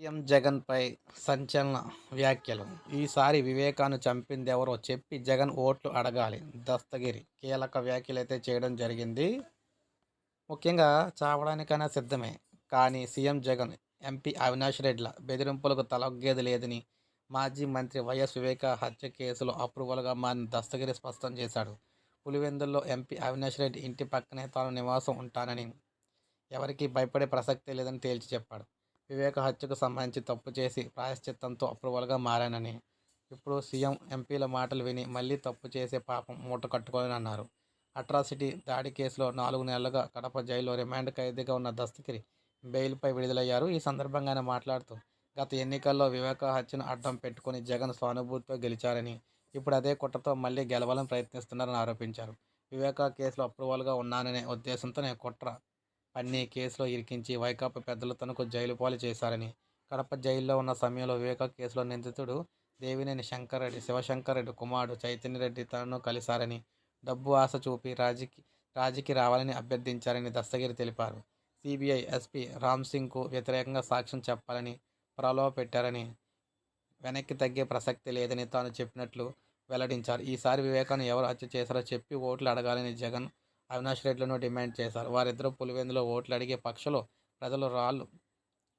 CM జగన్పై సంచలన వ్యాఖ్యలు. ఈసారి వివేకాను చంపింది ఎవరో చెప్పి జగన్ ఓట్లు అడగాలి. దస్తగిరి కీలక వ్యాఖ్యలు అయితే చేయడం జరిగింది. ముఖ్యంగా చావడానికైనా సిద్ధమే. కానీ సీఎం జగన్ ఎంపీ అవినాష్ రెడ్డిల బెదిరింపులకు తలొగ్గేది లేదని మాజీ మంత్రి వైఎస్ వివేక హత్య కేసులో అప్రూవల్గా మారిన దస్తగిరి స్పష్టం చేశాడు. పులివెందుల్లో ఎంపీ అవినాష్ రెడ్డి ఇంటి పక్కనే తాను నివాసం ఉంటానని ఎవరికీ భయపడే ప్రసక్తే లేదని తేల్చి చెప్పాడు. వివేక హత్యకు సంబంధించి తప్పు చేసి ప్రాయశ్చిత్తంతో అప్రూవల్గా మారానని. ఇప్పుడు సీఎం ఎంపీల మాటలు విని మళ్ళీ తప్పు చేసే పాపం మూట కట్టుకోవాలని అన్నారు. అట్రాసిటీ దాడి కేసులో నాలుగు నెలలుగా కడప జైల్లో రిమాండ్ ఖైదీగా ఉన్న దస్తగిరి బెయిల్పై విడుదలయ్యారు. ఈ సందర్భంగా ఆయన మాట్లాడుతూ గత ఎన్నికల్లో వివేక హత్యను అడ్డం పెట్టుకుని జగన్ సానుభూతితో గెలిచారని ఇప్పుడు అదే కుట్రతో మళ్ళీ గెలవాలని ప్రయత్నిస్తున్నారని ఆరోపించారు. వివేక కేసులో అప్రూవల్గా ఉన్నాననే ఉద్దేశంతో నేను కుట్ర పన్నీ కేసులో ఇరికించి వైకాపా పెద్దలు తనకు జైలు పాలు చేశారని. కడప జైల్లో ఉన్న సమయంలో వివేక కేసులో నిందితుడు దేవినేని శంకర్రెడ్డి శివశంకర్రెడ్డి కుమారుడు చైతన్యరెడ్డి తనను కలిశారని డబ్బు ఆశ చూపి రాజకి రాజీకి రావాలని అభ్యర్థించారని దస్తగిరి తెలిపారు. సిబిఐ ఎస్పీ రామ్ సింగ్కు వ్యతిరేకంగా సాక్ష్యం చెప్పాలని ప్రలోభ పెట్టారని వెనక్కి తగ్గే ప్రసక్తి లేదని తాను చెప్పినట్లు వెల్లడించారు. ఈసారి వివేకాన్ని ఎవరు హత్య చేశారో చెప్పి ఓట్లు అడగాలని జగన్ అవినాష్ రెడ్డిలను డిమాండ్ చేశారు. వారిద్దరూ పులివెందులో ఓట్లు అడిగే పక్షంలో ప్రజలు రాళ్ళు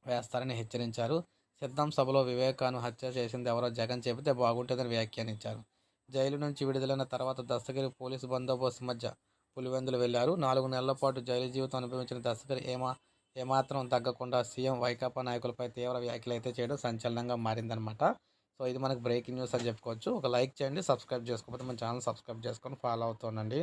వేస్తారని హెచ్చరించారు. సిద్ధం సభలో వివేకాను హత్య చేసింది ఎవరో జగన్ చెబితే బాగుంటుందని వ్యాఖ్యానించారు. జైలు నుంచి విడుదలైన తర్వాత దస్తగిరి పోలీసు బందోబస్తు మధ్య పులివెందులు వెళ్ళారు. నాలుగు నెలల పాటు జైలు జీవితం అనుభవించిన దస్తగిరి ఏమా ఏమాత్రం తగ్గకుండా సీఎం వైకాపా నాయకులపై తీవ్ర వ్యాఖ్యలు అయితే చేయడం సంచలనంగా మారిందనమాట సో ఇది మనకు బ్రేకింగ్ న్యూస్ అని చెప్పుకోవచ్చు. ఒక లైక్ చేయండి సబ్స్క్రైబ్ చేసుకోకపోతే మన ఛానల్ సబ్స్క్రైబ్ చేసుకొని ఫాలో అవుతుండండి